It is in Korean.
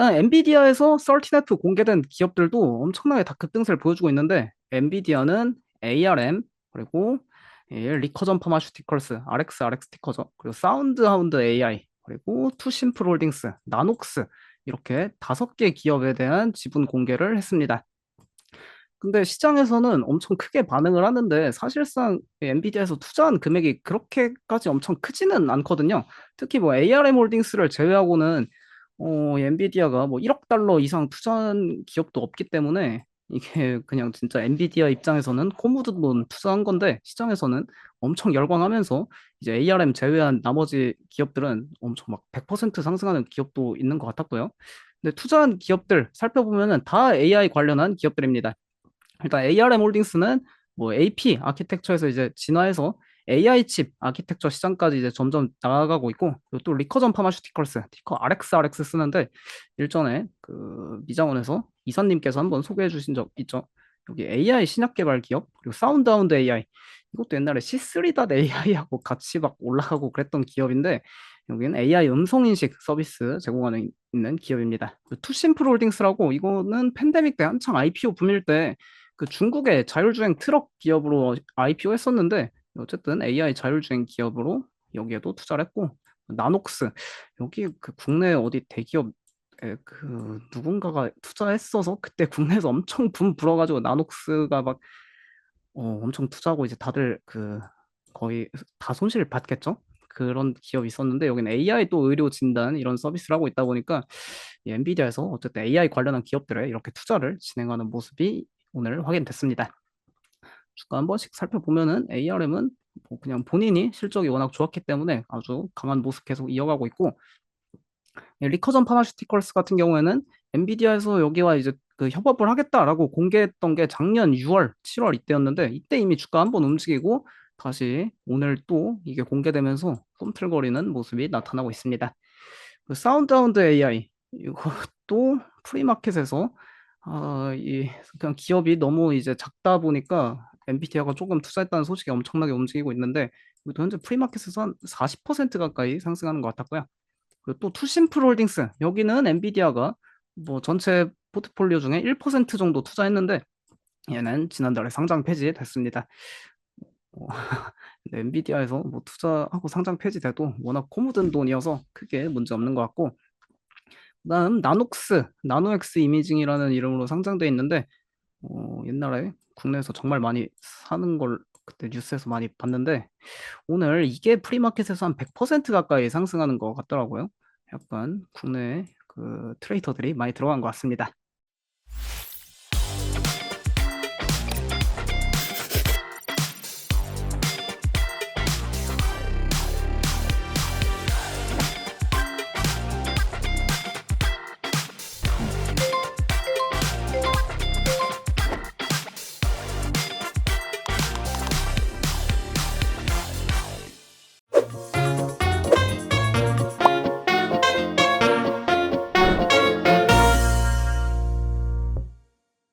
그다음 엔비디아에서 썰티네트 공개된 기업들도 엄청나게 다 급등세를 보여주고 있는데 엔비디아는 ARM 그리고 예, 리커전 파마슈티컬스, RX, RX 티커죠. 그리고 사운드 하운드 AI, 그리고 투심플 홀딩스, 나녹스 이렇게 다섯 개 기업에 대한 지분 공개를 했습니다. 근데 시장에서는 엄청 크게 반응을 하는데 사실상 엔비디아에서 투자한 금액이 그렇게까지 엄청 크지는 않거든요. 특히 뭐 ARM 홀딩스를 제외하고는 어, 엔비디아가 뭐 1억 달러 이상 투자한 기업도 없기 때문에 이게 그냥 진짜 엔비디아 입장에서는 코 묻은 돈 투자한 건데 시장에서는 엄청 열광하면서 이제 ARM 제외한 나머지 기업들은 엄청 막 100% 상승하는 기업도 있는 것 같았고요. 근데 투자한 기업들 살펴보면은 다 AI 관련한 기업들입니다. 일단 ARM 홀딩스는 뭐 AP 아키텍처에서 이제 진화해서 AI 칩 아키텍처 시장까지 이제 점점 나아가고 있고 또 리커전 파마슈티컬스 티커 RXRX 쓰는데 일전에 그 미장원에서 이사님께서 한번 소개해 주신 적 있죠. 여기 AI 신약 개발 기업 그리고 사운드하운드 AI 이것도 옛날에 C3.AI하고 같이 막 올라가고 그랬던 기업인데 여기는 AI 음성 인식 서비스 제공하는 있는 기업입니다. 투심플 홀딩스라고 이거는 팬데믹 때 한창 IPO 붐일 때 그 중국의 자율주행 트럭 기업으로 IPO 했었는데 어쨌든 AI 자율주행 기업으로 여기에도 투자를 했고 나녹스 여기 그 국내 어디 대기업 그 누군가가 투자했어서 그때 국내에서 엄청 붐 불어가지고 나녹스가 막 어, 엄청 투자하고 이제 다들 그 거의 다 손실을 받겠죠? 그런 기업이 있었는데 여기는 AI 또 의료 진단 이런 서비스를 하고 있다 보니까 이 엔비디아에서 어쨌든 AI 관련한 기업들에 이렇게 투자를 진행하는 모습이 오늘 확인됐습니다. 주가 한 번씩 살펴보면은 ARM은 뭐 그냥 본인이 실적이 워낙 좋았기 때문에 아주 강한 모습 계속 이어가고 있고 예, 리커전 파마슈티컬스 같은 경우에는 엔비디아에서 여기와 이제 그 협업을 하겠다라고 공개했던 게 작년 6월, 7월 이때였는데 이때 이미 주가 한 번 움직이고 다시 오늘 또 이게 공개되면서 꿈틀거리는 모습이 나타나고 있습니다. 그 사운드하운드 AI 이것도 프리마켓에서 아, 이 그냥 기업이 너무 이제 작다 보니까 엔비디아가 조금 투자했다는 소식이 엄청나게 움직이고 있는데 이것도 현재 프리마켓에서 한40% 가까이 상승하는 것 같았고요. 그리고 또 투심플 홀딩스 여기는 엔비디아가 뭐 전체 포트폴리오 중에 1% 정도 투자했는데 얘는 지난달에 상장 폐지됐습니다. 어, 엔비디아에서 뭐 투자하고 상장 폐지돼도 워낙 코 묻은 돈이어서 크게 문제 없는 것 같고 그다음 나녹스, 나노엑스 이미징이라는 이름으로 상장돼 있는데 어, 옛날에 국내에서 정말 많이 사는 걸 그때 뉴스에서 많이 봤는데 오늘 이게 프리마켓에서 한 100% 가까이 상승하는 것 같더라고요. 약간 국내 그 트레이더들이 많이 들어간 것 같습니다.